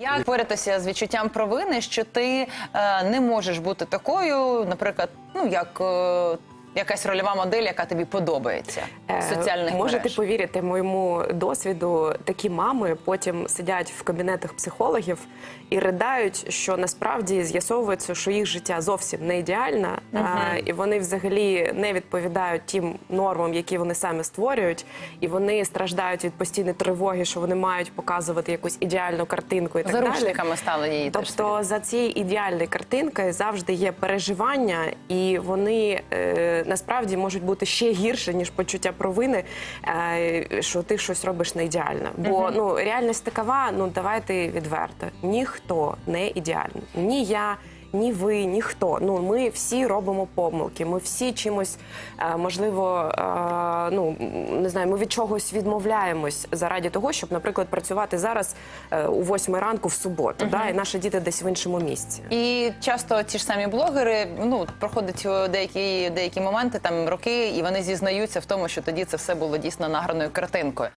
Як боритися з відчуттям провини, що ти е, не можеш бути такою, наприклад, ну як е, якась рольова модель, яка тобі подобається Е, з соціальних Можете мереж? повірити моєму досвіду, такі мами потім сидять в кабінетах психологів і ридають, що насправді з'ясовується, що їх життя зовсім не ідеальне, а, і вони взагалі не відповідають тим нормам, які вони самі створюють, і вони страждають від постійної тривоги, що вони мають показувати якусь ідеальну картинку і так далі. Заручниками стали її. Тобто за цією ідеальною картинкою завжди є переживання, і вони е, насправді можуть бути ще гірше, ніж почуття провини, е, що ти щось робиш не ідеально. Бо ну реальність такова, ну давайте відверто. Ніхто не ідеальний. Ні я. Ні ви, ніхто. Ну ми всі робимо помилки. Ми всі чимось е, можливо, е, ну не знаю, ми від чогось відмовляємось заради того, щоб, наприклад, працювати зараз е, у восьмій ранку в суботу, да, і наші діти десь в іншому місці. І часто ті ж самі блогери ну проходять деякі деякі моменти, там роки, і вони зізнаються в тому, що тоді це все було дійсно награною картинкою.